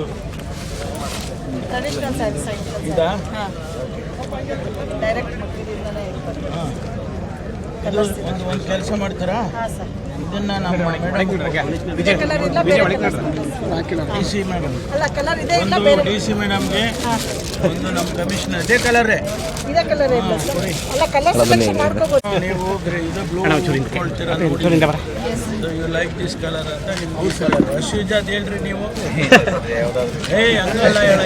ಇದು. ಟ್ರೆಡಿಷನಲ್ ಸ್ಯಾರೀಸ್ ಇದಾ ಹಾಂ. ಡೈರೆಕ್ಟ್ ಮಕ್ಕಳಿಂದಲೇ ಒಂದು ಕೆಲಸ ಮಾಡ್ತೀರಾ? ಹಾಂ ಸರ್. ಇದನ್ನ ನಮ್ಮ ಡಿ ಸಿ ಮೇಡಮ್ ಅಲ್ಲ ಕಲರ್ ಇದೆ ಇಲ್ಲ ಒಂದು ಬೇರೆ ಡಿ ಸಿ ಮೇಡಮ್ಗೆ ಒಂದು ನಮ್ಮ ಕಮಿಷನರ್ ಇದೇ ಕಲರೇ ಇದೇ ಕಲರ್ ಅಲ್ಲ ಕಲರ್ ಸೆಲೆಕ್ಷನ್ ಮಾಡ್ಕೋಬೋದು. ನೀವು ಇದು ಬ್ಲೂ ಕೊಡ್ತೀರಾ ಯು ಲೈಕ್ ದಿಸ್ ಕಲರ್ ಅಂತ ನಿಮ್ಗೆ ಕಲರ್ ಅಶ್ವಿಜಾದ್ ಹೇಳ್ರಿ ನೀವು. ಏಯ್ ಹಂಗಲ್ಲ ಹೇಳ.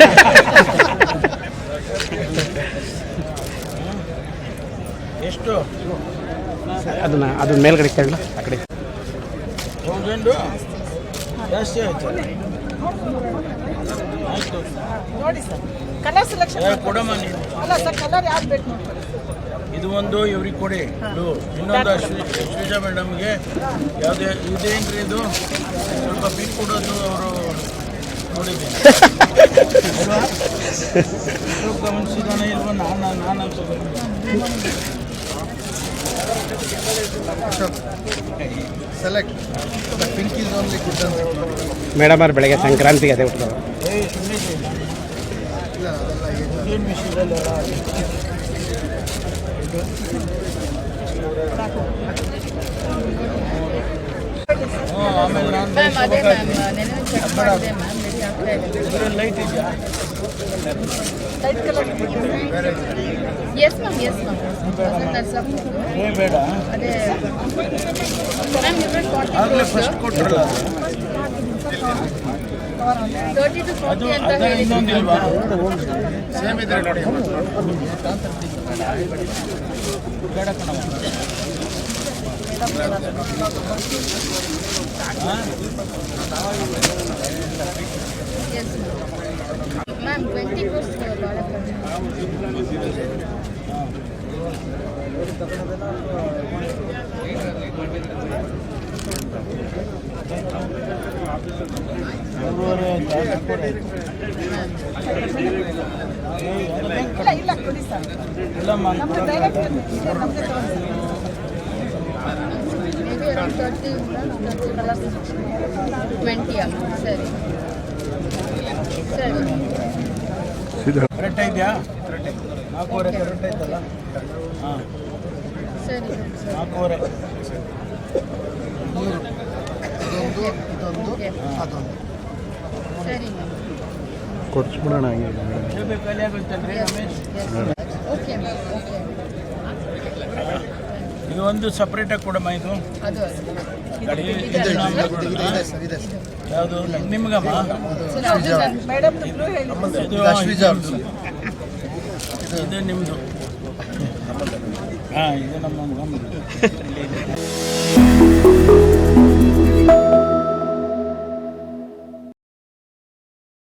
ಎಷ್ಟು? ಅದನ್ನ ಅದನ್ನ ಮೇಲ್ಗಡೆ ಕೇಳಲ್ಲ ಆ ಕಡೆ. ತೌಸಂಡು ಜಾಸ್ತಿ ಆಯ್ತು ಆಯಿತು ನೋಡಿ ಸರ್ ಕಲರ್ ಸೆಲೆಕ್ಷನ್ ಏ, ಕೊಡಮ್ಮ ನೀನು. ಅಲ್ಲ ಸರ್ ಕಲರ್ ಯಾವ್ದು ಬೇಕು ನೋಡ್ಕೊಳ್ಳಿ ಇದು ಒಂದು ಇವ್ರಿಗೆ ಕೊಡಿ. ಇದು ಇನ್ನೊಂದು ಶ್ರೀ- ಶ್ರೀಜಾ ಮೇಡಮ್ಗೆ ಯಾವುದೇ ಇದೇನ್ರಿ ಇದು? ಸ್ವಲ್ಪ ಬಿಲ್ ಕೊಡೋದು ಅವರು ನೋಡಿದ್ದೀನಿ. ಅಲ್ವಾ? ಗಮನಿಸಿದಾನ ಇಲ್ವ? ನಾನು ನಾನು Select. The pink is only good and madam ಅವ್ರು ಬೆಳಗ್ಗೆ ಸಂಕ್ರಾಂತಿಗೆ ಅದೇ ಹುಟ್ಟದವ್ರು ಏ ಸುಮ್ಮನೆ ಇಲ್ಲ ಮ್ಯಾಮ್ ಅದೇ ಮ್ಯಾಮ್ ನೆನೆ ಚೆಕ್ ಮಾಡಿದೆ ಮ್ಯಾಮ್ ಇದ್ರಲ್ಲಿ ಲೈಟ್ ಇದೆಯಾ light colour yes ma'am yes ma'am ಏ ಬೇಡ ಅದೇ ಮ್ಯಾಮ್ ಡಿಫ್ರೆಂಟ್ ಆಗಲೇ ಫಸ್ಟ್ ಕೊಟ್ಟರಲ್ಲ ತರ್ಟಿ ಟು ಅದು ಫೋರ್ಟಿ ಅಂತ ಅದರ ಹೇಳಿ ಇನ್ನೊಂದಿಲ್ವಾ ಸೇಮ್ ಇದೆ ನೋಡಿ ಬೇಡ ಕಣವ ಎಸ್ ಮ್ಯಾಮ್. ಇಲ್ಲ ಇಲ್ಲ ಸರ್ ಡೈರೆಕ್ಟ್ ಇದೆ ನಮ್ಮದೇ ತರ್ಟಿ ಟ್ವೆಂಟಿಯಾ ಸರಿ ಸರಿ ಕರೆಕ್ಟ್ ಇದೆಯಾ ನಾಲ್ಕೂವರೆ ಕರೆಕ್ಟ್ ಆಯ್ತಲ್ಲ ಹಾಂ ಸರಿ ನಾಲ್ಕೂವರೆ ಇದೊಂದು ಇದೊಂದು ಓಕೆ ಅದೊಂದು ಸರಿ ಕೊಡ್ಸ್ಬಿಡೋಣ ಹಂಗೆ ಓಕೆ ಓಕೆ ಒಂದು ಸಪ್ರೇಟಾಗಿ ಕೊಡಮ್ಮ ಇದು? ನಮ್ದು ಯಾವುದು? ನಿಮ್ಗಮ್ಮ? ಇದು ನಿಮ್ಮದು ಹಾಂ ಇದು ನಮ್ಮ.